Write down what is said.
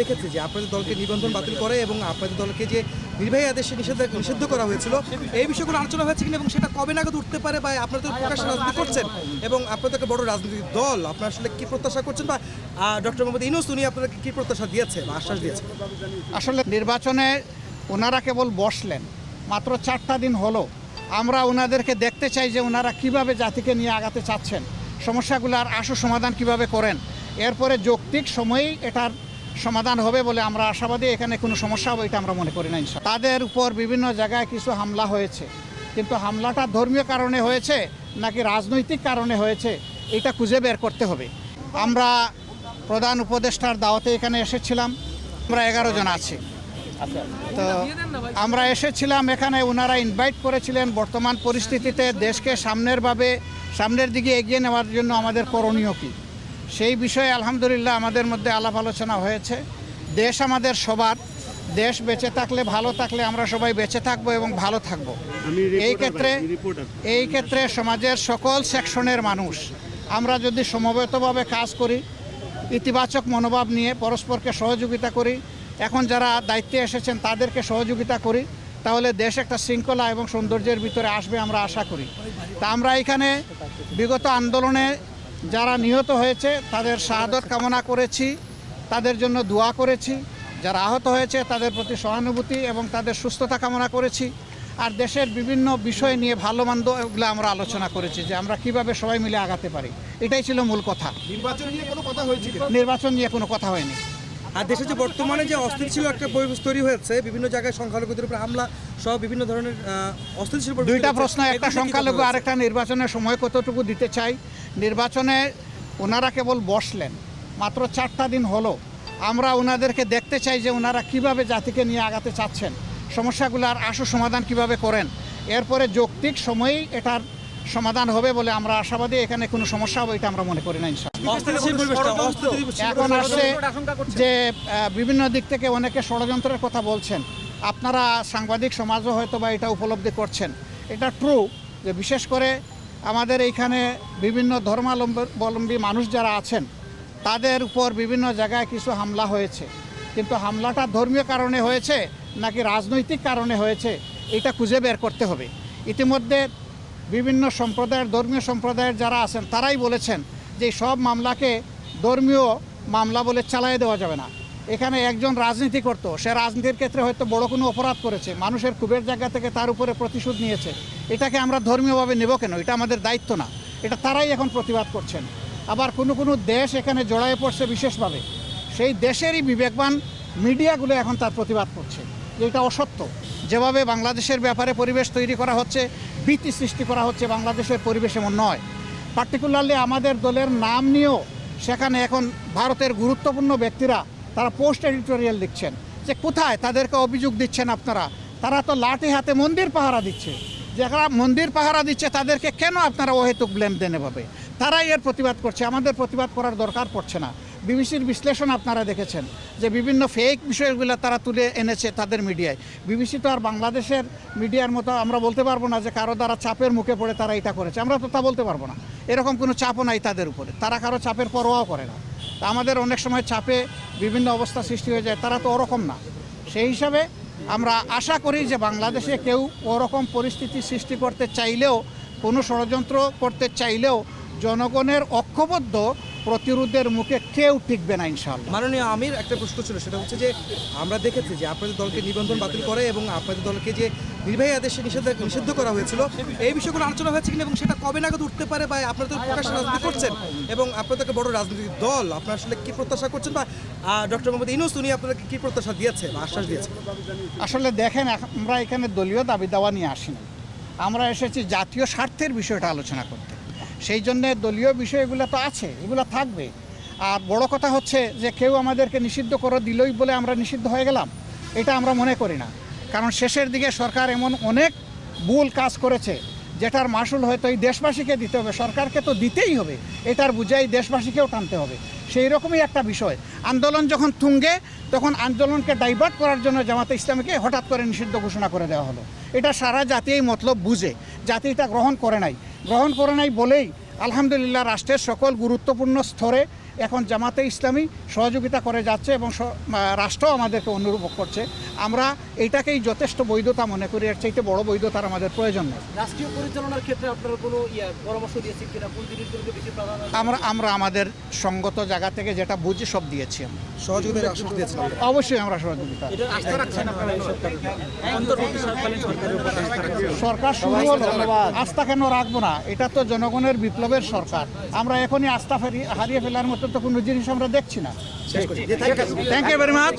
দেখেছি যে আপনাদের দলকে নিবন্ধন বাতিল করে এবং আপনাদের দলকে যে নির্বাহী আদেশে নিষেধ নিষিদ্ধ করা হয়েছিল, এই বিষয়গুলো আলোচনা হয়েছে কিনা এবং সেটা কবে নাগাদ উঠতে পারে বা আপনারা তো প্রকাশ রাজনীতি করছেন? এবং আপনাদের একটা বড় রাজনৈতিক দল, আপনারা আসলে কি প্রত্যাশা করছেন বা ডক্টর মোহাম্মদ ইনুস উনি আপনাদেরকে কী প্রত্যাশা দিয়েছে বা আশ্বাস দিয়েছে? আসলে নির্বাচনে ওনারা কেবল বসলেন, মাত্র চারটা দিন হলো। আমরা ওনাদেরকে দেখতে চাই যে ওনারা কীভাবে জাতিকে নিয়ে আগাতে চাচ্ছেন। সমস্যাগুলোর আশু সমাধান কীভাবে করেন? এরপরে যৌক্তিক সময়েই এটার সমাধান হবে বলে আমরা আশাবাদী, এখানে কোনো সমস্যা হবে এটা আমরা মনে করি না। তাদের উপর বিভিন্ন জায়গায় কিছু হামলা হয়েছে। কিন্তু হামলাটা ধর্মীয় কারণে হয়েছে নাকি রাজনৈতিক কারণে হয়েছে, এটা খুঁজে বের করতে হবে। আমরা প্রধান উপদেষ্টার দাওয়াতে এখানে এসেছিলাম, আমরা এগারো জন আছি। তো আমরা এসেছিলাম এখানে ওনারা ইনভাইট করেছিলেন বর্তমান পরিস্থিতিতে দেশকে সামনের ভাবে, সামনের দিকে এগিয়ে নেওয়ার জন্য আমাদের করণীয় কী? সেই বিষয়ে আলহামদুলিল্লাহ আমাদের মধ্যে আলাপ আলোচনা হয়েছে। দেশ আমাদের সবার। দেশ বেঁচে থাকলে ভালো থাকলে আমরা সবাই বেঁচে থাকব এবং ভালো থাকব। এই ক্ষেত্রে এই ক্ষেত্রে সমাজের সকল সেকশনের মানুষ আমরা যদি সমবেতভাবে কাজ করি ইতিবাচক মনোভাব নিয়ে পরস্পরকে সহযোগিতা করি এখন যারা দায়িত্বে এসেছেন তাদেরকে সহযোগিতা করি তাহলে দেশ একটা শৃঙ্খলা এবং সৌন্দর্যের ভিতরে আসবে আমরা আশা করি। তা আমরা এখানে বিগত আন্দোলনে যারা নিহত হয়েছে তাদের শাহাদত কামনা করেছি তাদের জন্য দোয়া করেছি। যারা আহত হয়েছে তাদের প্রতি সহানুভূতি এবং তাদের সুস্থতা কামনা করেছি। আর দেশের বিভিন্ন বিষয় নিয়ে ভালো মন্দ এগুলো আমরা আলোচনা করেছি যে আমরা কীভাবে সবাই মিলে আগাতে পারি। এটাই ছিল মূল কথা। নির্বাচন নিয়ে কোনো কথা হয়েছিল নির্বাচন নিয়ে কোনো কথা হয়নি। আর দেশে যে বর্তমানে যে অস্থিতিশীল একটা পরিবেশ তৈরি হয়েছে বিভিন্ন জায়গায় সংখ্যালঘুদের উপর হামলা সহ বিভিন্ন ধরনের অস্থিতিশীল দুইটা প্রশ্ন একটা সংখ্যালঘু আর একটা নির্বাচনের সময় কতটুকু দিতে চাই? নির্বাচনে ওনারা কেবল বসলেন মাত্র চারটা দিন হলো। আমরা ওনাদেরকে দেখতে চাই যে ওনারা কীভাবে জাতিকে নিয়ে আগাতে চাচ্ছেন। সমস্যাগুলোর আশু সমাধান কীভাবে করেন? এরপরে যৌক্তিক সময়েই এটার সমাধান হবে বলে আমরা আশাবাদী এখানে কোনো সমস্যা হবে এটা আমরা মনে করি না এখন আসছে যে বিভিন্ন দিক থেকে অনেকে ষড়যন্ত্রের কথা বলছেন। আপনারা সাংবাদিক সমাজও হয়তো বা এটা উপলব্ধি করছেন। এটা ট্রু যে বিশেষ করে আমাদের এইখানে বিভিন্ন ধর্মাবলম্বী মানুষ যারা আছেন তাদের উপর বিভিন্ন জায়গায় কিছু হামলা হয়েছে। কিন্তু হামলাটা ধর্মীয় কারণে হয়েছে নাকি রাজনৈতিক কারণে হয়েছে এটা খুঁজে বের করতে হবে। ইতিমধ্যে বিভিন্ন সম্প্রদায়ের, ধর্মীয় সম্প্রদায়ের যারা আছেন, তারাই বলেছেন যে সব মামলাকে ধর্মীয় মামলা বলে চালিয়ে দেওয়া যাবে না। এখানে একজন রাজনীতি করতো সে রাজনীতির ক্ষেত্রে হয়তো বড় কোনো অপরাধ করেছে, মানুষের কুবের জায়গা থেকে তার উপরে প্রতিশোধ নিয়েছে। এটাকে আমরা ধর্মীয়ভাবে নেব কেন? এটা আমাদের দায়িত্ব না। এটা তারাই এখন প্রতিবাদ করছেন। আবার কোনো কোনো দেশ এখানে জড়ায়ে পড়ছে বিশেষভাবে, সেই দেশেরই বিবেকবান মিডিয়াগুলো এখন তার প্রতিবাদ করছে। এটা অসত্য। যেভাবে বাংলাদেশের ব্যাপারে পরিবেশ তৈরি করা হচ্ছে ভীতি সৃষ্টি করা হচ্ছে বাংলাদেশের পরিবেশ এমন নয়। পার্টিকুলারলি আমাদের দলের নাম নিয়েও সেখানে এখন ভারতের গুরুত্বপূর্ণ ব্যক্তিরা তারা পোস্ট এডিটোরিয়াল লিখছেন যে কোথায় তাদেরকে অভিযোগ দিচ্ছেন আপনারা? তারা তো লাঠি হাতে মন্দির পাহারা দিচ্ছে। যারা মন্দির পাহারা দিচ্ছে তাদেরকে কেন আপনারা অহেতুক ব্লেম দেন এভাবে? তারাই এর প্রতিবাদ করছে। আমাদের প্রতিবাদ করার দরকার পড়ছে না। বিবিসির বিশ্লেষণ আপনারা দেখেছেন যে বিভিন্ন ফেক বিষয়গুলো তারা তুলে এনেছে তাদের মিডিয়ায়। বিবিসি তো আর বাংলাদেশের মিডিয়ার মতো আমরা বলতে পারব না যে কারও দ্বারা চাপের মুখে পড়ে তারা এটা করেছে। আমরা তো তা বলতে পারব না। এরকম কোনো চাপও নাই তাদের উপরে। তারা কারও চাপের পরোয়াও করে না। তা আমাদের অনেক সময় চাপে বিভিন্ন অবস্থা সৃষ্টি হয়ে যায়, তারা তো ওরকম না। সেই হিসাবে আমরা আশা করি যে বাংলাদেশে কেউ ওরকম পরিস্থিতি সৃষ্টি করতে চাইলেও, কোনো ষড়যন্ত্র করতে চাইলেও জনগণের ঐক্যবদ্ধ প্রতিরোধের মুখে কেউ টিকবে না ইনশাল্লাহ মাননীয় আমির একটা প্রশ্ন ছিল সেটা হচ্ছে যে আমরা দেখেছি যে আপনাদের দলকে নিবন্ধন বাতিল করে এবং আপনাদের দলকে যে নির্বাহী আদেশে নিষেধ নিষিদ্ধ করা হয়েছিল এই বিষয়গুলো আলোচনা হয়েছে কিনা এবং সেটা কবে নাগাদ উঠতে পারে বা আপনারা তো প্রকাশ রাজনীতি করছেন এবং আপনাদের একটা বড় রাজনৈতিক দল আপনারা আসলে কী প্রত্যাশা করছেন বা ডক্টর মোহাম্মদ ইনুস উনি আপনাদেরকে কী প্রত্যাশা দিয়েছে বা আশ্বাস দিয়েছে? আসলে দেখেন আমরা এখানে দলীয় দাবি দাওয়া নিয়ে আসিনি। আমরা এসেছি জাতীয় স্বার্থের বিষয়টা আলোচনা করতে। সেই জন্য দলীয় বিষয়গুলো তো আছে, এগুলো থাকবে। আর বড় কথা হচ্ছে যে কেউ আমাদেরকে নিষিদ্ধ করে দিলই বলে আমরা নিষিদ্ধ হয়ে গেলাম, এটা আমরা মনে করি না। কারণ শেষের দিকে সরকার এমন অনেক ভুল কাজ করেছে, যেটার মাসুল হয়তো এই দেশবাসীকে দিতে হবে, সরকারকে তো দিতেই হবে, এটার বুঝাই দেশবাসীকেও টানতে হবে। সেই রকমই একটা বিষয়। আন্দোলন যখন তুঙ্গে তখন আন্দোলনকে ডাইভার্ট করার জন্য জামাতে ইসলামীকে হঠাৎ করে নিষিদ্ধ ঘোষণা করে দেওয়া হলো। এটা সারা জাতি এই মতলব বুঝে, জাতি এটা গ্রহণ করে নাই। গ্রহণ করে নাই বলেই আলহামদুলিল্লাহ রাষ্ট্রের সকল গুরুত্বপূর্ণ স্তরে এখন জামাতে ইসলামী সহযোগিতা করে যাচ্ছে এবং রাষ্ট্র আমাদেরকে অনুরূপ করছে। আমরা এইটাকেই যথেষ্ট বৈধতা মনে করি এর চাইতে বড় বৈধতার আমাদের প্রয়োজন নেই। রাষ্ট্রীয় পরিচালনার ক্ষেত্রে আপনারা কোনো পরামর্শ দিয়েছেন কিনা? কোন জিনিসগুলোকে বেশি প্রাধান্য আমরা আমরা আমাদের সঙ্গত জায়গা থেকে যেটা বুঝি সব দিয়েছি আমরা। সহযোগিতার আশ্বাস দিয়েছিলাম অবশ্যই আমরা সহযোগিতা। সরকার শুরু হলো আস্থা কেন রাখব না? এটা তো জনগণের বিপ্লবের সরকার। আমরা এখনই আস্থা ফেরি- হারিয়ে ফেলার মতো তো কোনো জিনিস আমরা দেখছি না। Thank you very much